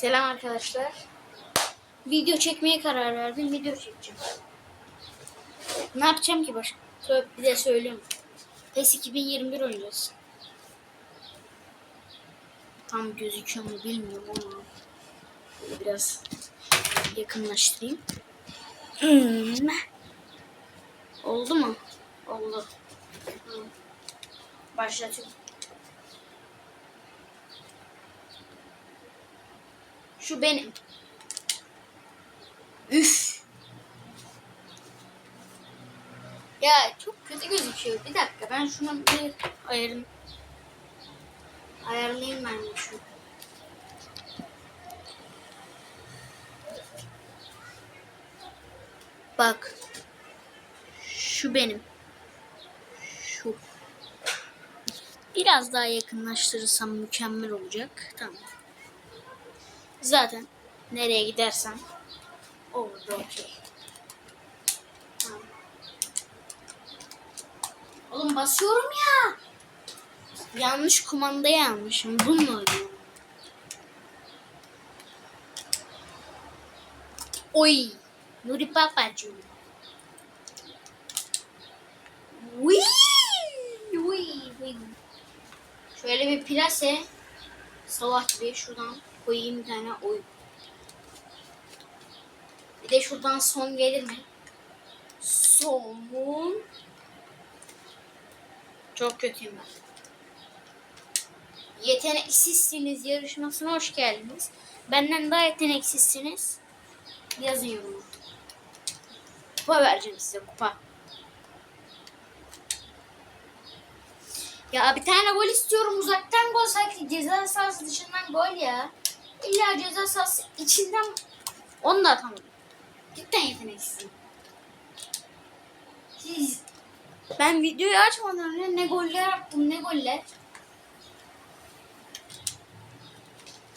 Selam arkadaşlar. Video çekmeye karar verdim. Video çekeceğim. Ne yapacağım ki başka? Bir de söyleyeyim. PES 2021 oynayacağız. Tam gözüküyor mu bilmiyorum ama biraz yakınlaştırayım. Hmm. Oldu mu? Oldu. Başlatıyorum. Şu benim. Üf. Ya çok kötü gözüküyor. Bir dakika ben şunu bir ayarım. Ayarlayayım ben de şu. Bak. Şu benim. Şu. Biraz daha yakınlaştırırsam mükemmel olacak. Tamam. Zaten nereye gidersem orada okey. Oğlum basıyorum ya. Yanlış kumandayı almışım. Bununla oynuyorum. Oy. Nuri Papacığım. Wii. Wii. Şöyle bir plase. Salak gibi şuradan koyayım bir tane oy. Bir de şuradan son gelir mi? Son. Çok kötüyüm ben. Yeteneksizsiniz yarışmasına hoş geldiniz. Benden daha yeteneksizsiniz. Yazın yoruma. Kupa vereceğim size kupa. Ya bir tane gol istiyorum uzaktan gol sanki ceza sahası dışından gol ya. İlla ceza sahası içinden onu da atamadım. Cidden yeteneksizim. Siz ben videoyu açmadan önce ne goller attım ne goller.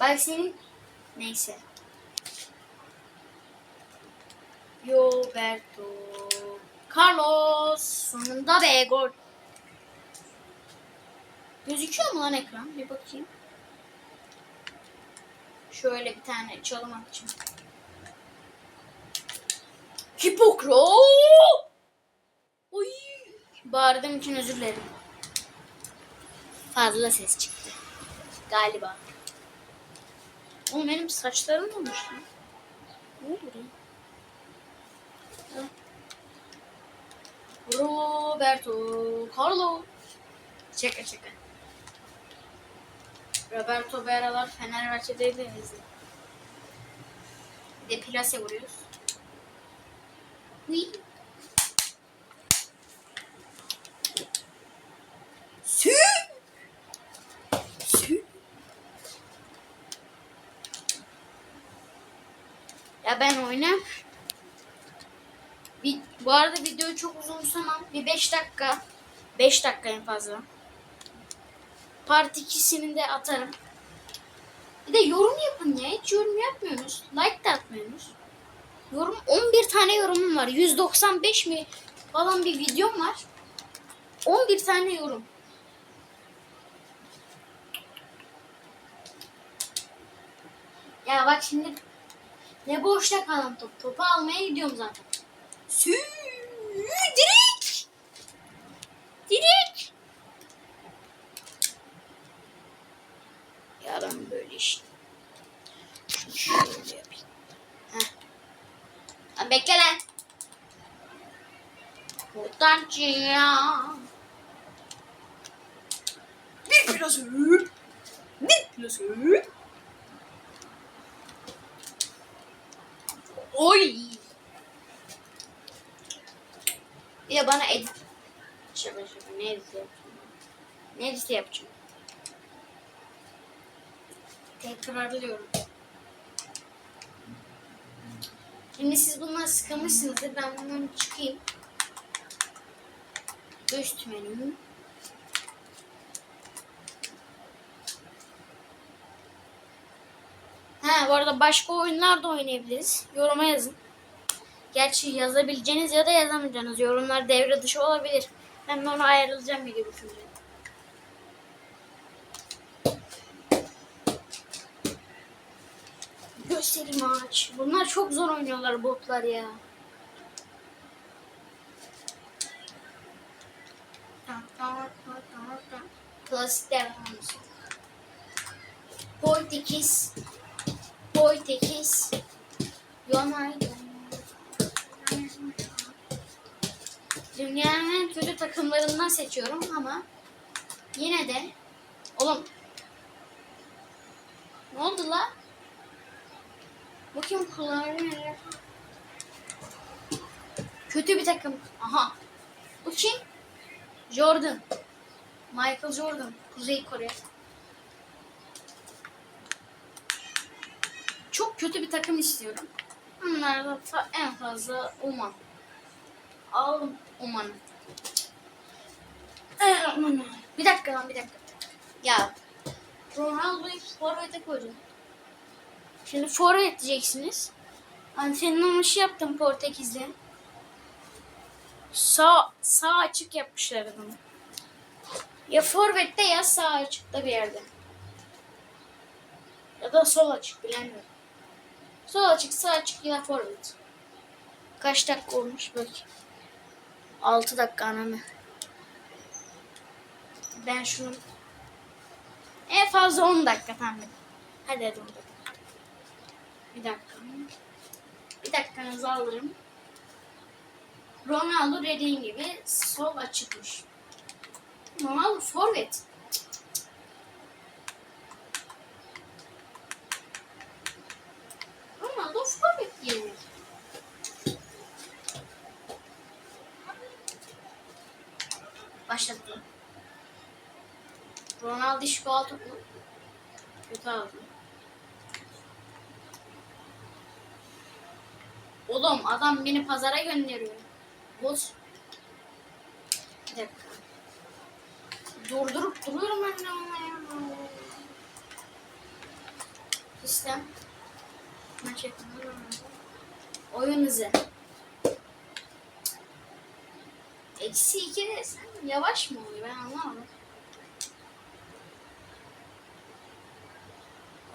Bak senin neyse. Roberto Carlos sonunda be gol. Gözüküyor mu lan ekran? Bir bakayım. Şöyle bir tane çalım atacağım. Hipokro! Oy! Bağırdığım için özür dilerim. Fazla ses çıktı. Galiba. Oğlum benim saçlarım olmuş lan. Ne oldu lan? Roberto Carlo. Şaka şaka. Roberto Beralar Fenerbahçe'deydi izle. Bir de plase vuruyoruz. Hui. Sü. Sü. Ya ben oynam. Bir, bu arada videoyu çok uzun tutamam. Bir 5 dakika. 5 dakika en fazla. Part 2'sini de atarım. Bir de yorum yapın ya. Hiç yorum yapmıyorsunuz. Like de atmıyorsunuz. Yorum 11 tane yorumum var. 195 mi falan bir videom var. 11 tane yorum. Ya bak şimdi ne boşta kalan top. Topu almaya gidiyorum zaten. Sü direkt. Direkt. Ya ben böyle işte. Şunu şöyle yapayım. Heh. Lan bekle lan. Ya. Bir plasör. Bir plasör. Oy. Bir de bana edit. Şaka şaka ne edit yapacağım? Ne edit yapacağım? Tekrarlıyorum. Şimdi siz bundan sıkılmışsınızdır. Ben bundan çıkayım. Üst menü. Ha bu arada başka oyunlar da oynayabiliriz. Yoruma yazın. Gerçi yazabileceğiniz ya da yazamayacağınız yorumlar devre dışı olabilir. Ben de onu ayarlayacağım video bitince. göstereyim maç. Bunlar çok zor oynuyorlar botlar ya. Klasik devamımız. Portekiz. Portekiz. Yonay. Dünyanın en kötü takımlarından seçiyorum ama yine de oğlum ne oldu la? Bu kim kullanıyor? Kötü bir takım. Aha. Bu kim? Jordan. Michael Jordan. Kuzey Kore. Çok kötü bir takım istiyorum. Bunlar da fa- en fazla Oman. Al. Eh, Oman'ı. Bir dakika lan bir dakika. Ya Ronaldo'yu forvete koydum. Şimdi forvet diyeceksiniz. Antrenmanı yaptım Portekiz'de. Sağ, sağ açık yapmışlar adamı. Ya forvette ya sağ açıkta bir yerde. Ya da sol açık bilemiyorum. Sol açık, sağ açık ya forvet. Kaç dakika olmuş bak. 6 dakika anamı. Ben şunu en fazla 10 dakika tamam. Hadi hadi 10 dakika. Bir dakika. Bir dakikanızı alırım. Ronaldo dediğim gibi sol açıkmış. Ronaldo forvet. Ronaldo forvet yenir. Başladı. Ronaldo şu aldı mı? Kötü aldı. Oğlum adam beni pazara gönderiyor. Boz. Bir dakika. Durdurup duruyorum ben de ya. Sistem. Maç yakını. Oyun hızı. Eksi iki de sen yavaş mı oluyor ben anlamadım.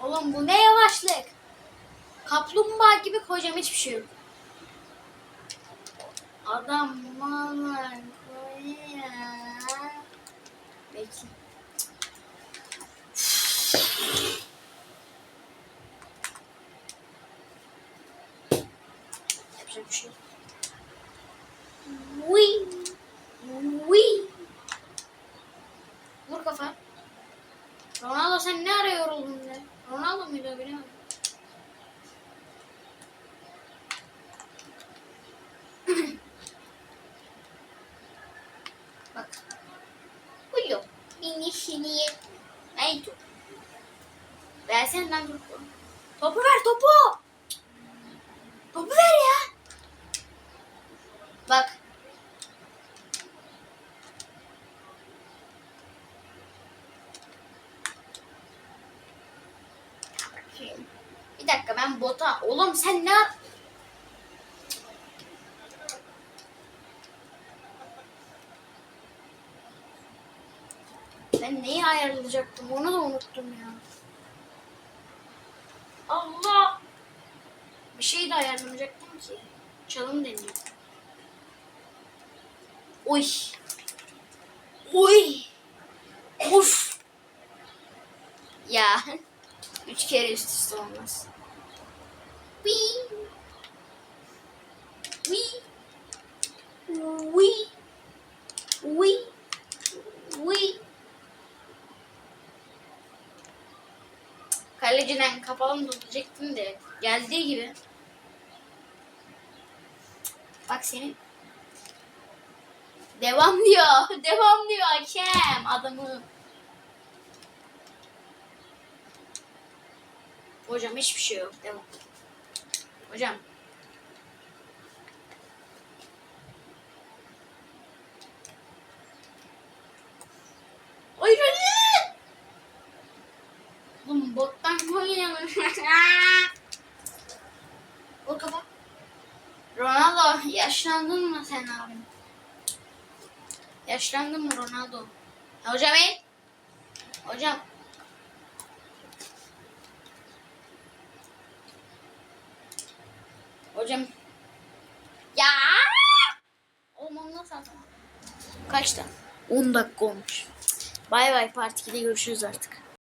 Oğlum bu ne yavaşlık? Kaplumbağa gibi kocaman hiçbir şey yok. Adam bana koyar. Bekle. Yapacak bir şey. Wee. Wee. Vur kafa. Ronaldo sen ne ara yoruldun be? Ronaldo muydu bilemedim. Lan dur. Topu ver topu. Topu ver ya. Bak. Bir dakika ben bota... Oğlum sen ne yap... Ben neyi ayarlayacaktım onu da unuttum ya. Allah! Bir şey de ayarlamayacaktım ki. Çalım deniyor. Oy! Oy! Of! Ya. Üç kere üst üste olmaz. Wee! Wee! Wee! Wee! Kaleciden kapalı mı tutacaktım de geldiği gibi. Bak senin. Devam diyor. Devam diyor hakem adamı. Hocam hiçbir şey yok. Devam. Hocam. Oyun oyun. Oğlum bottan gol yemiş. Vur kafa. Ronaldo yaşlandın mı sen abim? Yaşlandın mı Ronaldo? Ya hocam ey. Hocam. Hocam. Ya. Onu nasıl? Kaçta? 10 dakika olmuş. Bay bay part 2'de görüşürüz artık.